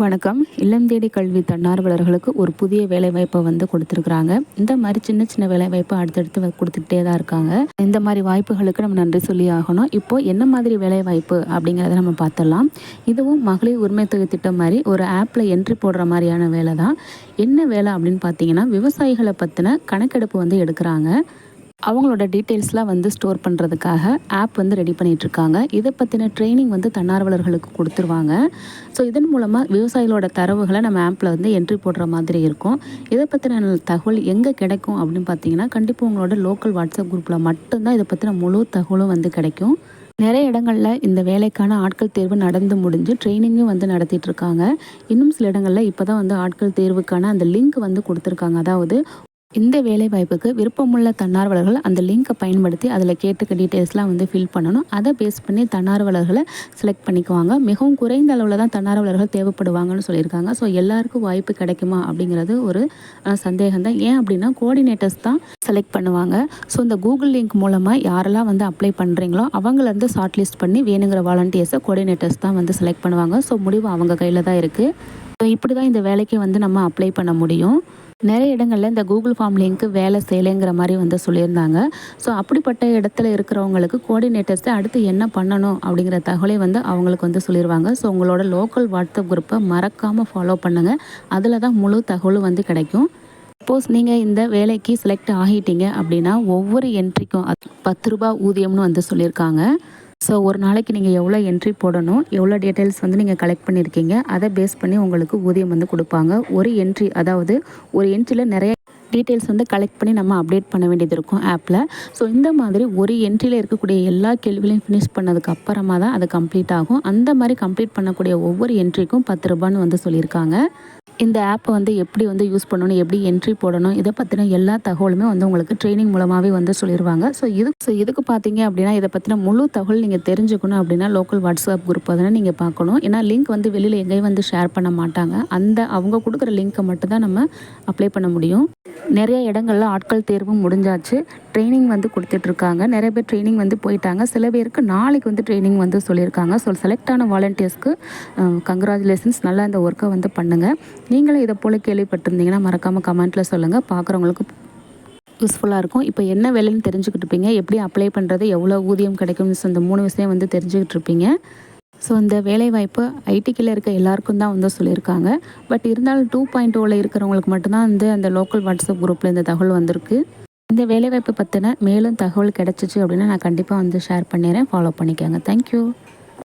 வணக்கம். இல்லம் தேடி கல்வி தன்னார்வலர்களுக்கு ஒரு புதிய வேலைவாய்ப்பை வந்து கொடுத்துருக்குறாங்க. இந்த மாதிரி சின்ன சின்ன வேலைவாய்ப்பை அடுத்தடுத்து கொடுத்துக்கிட்டே தான் இருக்காங்க. இந்த மாதிரி வாய்ப்புகளுக்கு நம்ம நன்றி சொல்லி ஆகணும். இப்போ என்ன மாதிரி வேலைவாய்ப்பு அப்படிங்கிறத நம்ம பார்த்துடலாம். இதுவும் மகளிர் உரிமை தொகை திட்டம் மாதிரி ஒரு ஆப்பில் என்ட்ரி போடுற மாதிரியான வேலை தான். என்ன வேலை அப்படின்னு பார்த்தீங்கன்னா விவசாயிகளை பற்றின கணக்கெடுப்பு வந்து எடுக்கிறாங்க. அவங்களோட டீட்டெயில்ஸ்லாம் வந்து ஸ்டோர் பண்ணுறதுக்காக ஆப் வந்து ரெடி பண்ணிகிட்ருக்காங்க இதை பற்றின ட்ரைனிங் வந்து தன்னார்வலர்களுக்கு கொடுத்துருவாங்க. ஸோ இதன் மூலமாக விவசாயிகளோட தரவுகளை நம்ம ஆப்பில் வந்து என்ட்ரி போடுற மாதிரி இருக்கும். இதை பற்றின தகவல் எங்கே கிடைக்கும் அப்படின்னு பார்த்தீங்கன்னா கண்டிப்பாக உங்களோட லோக்கல் வாட்ஸ்அப் குரூப்பில் மட்டும்தான் இதை பற்றின முழு தகவலும் வந்து கிடைக்கும். நிறைய இடங்களில் இந்த வேலைக்கான ஆட்கள் தேர்வு நடந்து முடிஞ்சு ட்ரைனிங்கும் வந்து நடத்திட்டு இருக்காங்க இன்னும் சில இடங்களில் இப்போ தான் வந்து ஆட்கள் தேர்வுக்கான அந்த லிங்க் வந்து கொடுத்துருக்காங்க. அதாவது இந்த வேலை வாய்ப்புக்கு விருப்பமுள்ள தன்னார்வலர்கள் அந்த லிங்கை பயன்படுத்தி அதில் கேட்டுக்க டீட்டெயில்ஸ்லாம் வந்து ஃபில் பண்ணணும். அதை பேஸ் பண்ணி தன்னார்வலர்களை செலக்ட் பண்ணிக்குவாங்க. மிகவும் குறைந்த அளவில் தான் தன்னார்வலர்கள் தேவைப்படுவாங்கன்னு சொல்லியிருக்காங்க. ஸோ எல்லாருக்கும் வாய்ப்பு கிடைக்குமா அப்படிங்கிறது ஒரு சந்தேகம் தான் ஏன் அப்படின்னா கோஆர்டினேட்டர்ஸ் தான் செலக்ட் பண்ணுவாங்க. ஸோ இந்த கூகுள் லிங்க் மூலமாக யாரெல்லாம் வந்து அப்ளை பண்ணுறீங்களோ அவங்களேருந்து ஷார்ட் லிஸ்ட் பண்ணி வேணுங்கிற வாலண்டியர்ஸை கோஆர்டினேட்டர்ஸ் தான் வந்து செலக்ட் பண்ணுவாங்க. ஸோ முடிவு அவங்க கையில் தான் இருக்குது ஸோ இப்படி தான் இந்த வேலைக்கு வந்து நம்ம அப்ளை பண்ண முடியும். நிறைய இடங்களில் இந்த கூகுள் ஃபார்ம் லிங்க்கு வேலை செய்யலைங்கிற மாதிரி வந்து சொல்லியிருந்தாங்க. ஸோ அப்படிப்பட்ட இடத்துல இருக்கிறவங்களுக்கு கோஆர்டினேட்டர்ஸை அடுத்து என்ன பண்ணணும் அப்படிங்கிற தகவலை வந்து அவங்களுக்கு வந்து சொல்லிடுவாங்க ஸோ உங்களோட லோக்கல் வாட்ஸ்அப் குரூப்பை மறக்காமல் ஃபாலோ பண்ணுங்கள் அதில் தான் முழு தகவலும் வந்து கிடைக்கும். சப்போஸ் நீங்கள் இந்த வேலைக்கு செலக்ட் ஆகிட்டீங்க அப்படின்னா ஒவ்வொரு என்ட்ரிக்கும் பத்து ரூபா ஊதியம்னு வந்து சொல்லியிருக்காங்க. ஸோ ஒரு நாளைக்கு நீங்கள் எவ்வளோ என்ட்ரி போடணும் எவ்வளோ டீட்டெயில்ஸ் வந்து நீங்கள் கலெக்ட் பண்ணியிருக்கீங்க அதை பேஸ் பண்ணி உங்களுக்கு ஊதியம் வந்து கொடுப்பாங்க. ஒரு என்ட்ரி அதாவது ஒரு என்ட்ரியில் நிறைய டீட்டெயில்ஸ் வந்து கலெக்ட் பண்ணி நம்ம அப்டேட் பண்ண வேண்டியது இருக்கும் ஆப்பில் ஸோ இந்த மாதிரி ஒரு என்ட்ரியில் இருக்கக்கூடிய எல்லா கேள்விகளையும் ஃபினிஷ் பண்ணதுக்கு அப்புறமா தான் அது கம்ப்ளீட் ஆகும். அந்த மாதிரி கம்ப்ளீட் பண்ணக்கூடிய ஒவ்வொரு என்ட்ரிக்கும் பத்து ரூபான்னு வந்து சொல்லியிருக்காங்க. இந்த ஆப்பை வந்து எப்படி வந்து யூஸ் பண்ணணும் எப்படி என்ட்ரி போடணும் இதை பற்றின எல்லா தகவலுமே வந்து உங்களுக்கு ட்ரைனிங் மூலமாகவே வந்து சொல்லிடுவாங்க ஸோ இது ஸோ இதுக்கு பார்த்தீங்க அப்படின்னா இதை பற்றின முழு தகவல் நீங்கள் தெரிஞ்சுக்கணும் அப்படின்னா லோக்கல் வாட்ஸ்அப் குரூப் அதனால் நீங்கள் பார்க்கணும். ஏன்னா லிங்க் வந்து வெளியில் எங்கேயும் வந்து ஷேர் பண்ண மாட்டாங்க. அந்த அவங்க கொடுக்குற லிங்க்கை மட்டும் தான் நம்ம அப்ளை பண்ண முடியும். நிறைய இடங்களில் ஆட்கள் தேர்வும் முடிஞ்சாச்சு. ட்ரைனிங் வந்து கொடுத்துட்ருக்காங்க. நிறைய பேர் ட்ரைனிங் வந்து போயிட்டாங்க. சில பேருக்கு நாளைக்கு வந்து ட்ரைனிங் வந்து சொல்லியிருக்காங்க. ஸோ செலக்ட் ஆன வாலண்டியர்ஸ்க்கு கங்க்ராச்சுலேஷன்ஸ் நல்லா இந்த ஒர்க்கை வந்து பண்ணுங்கள் நீங்களும் இதை போல் கேள்விப்பட்டிருந்தீங்கன்னா மறக்காமல் கமெண்ட்டில் சொல்லுங்கள் பார்க்குறவங்களுக்கு யூஸ்ஃபுல்லாக இருக்கும். இப்போ என்ன வேலைன்னு தெரிஞ்சுக்கிட்டு இருப்பீங்க. எப்படி அப்ளை பண்ணுறது எவ்வளோ ஊதியம் கிடைக்கும்னு இந்த மூணு விஷயம் வந்து தெரிஞ்சுக்கிட்டு இருப்பீங்க. ஸோ இந்த வேலைவாய்ப்பு ஐடிக்கில் இருக்க எல்லாருக்கும் தான் வந்து சொல்லியிருக்காங்க. பட் இருந்தாலும் டூ பாயிண்ட் ஓவில் இருக்கிறவங்களுக்கு மட்டும்தான் வந்து அந்த லோக்கல் வாட்ஸ்அப் குரூப்பில் இந்த தகவல் வந்திருக்கு. இந்த வேலைவாய்ப்பு பற்றின மேலும் தகவல் கிடச்சிச்சு அப்படின்னா நான் கண்டிப்பாக வந்து ஷேர் பண்ணிடுறேன். ஃபாலோ பண்ணிக்கோங்க. தேங்க்யூ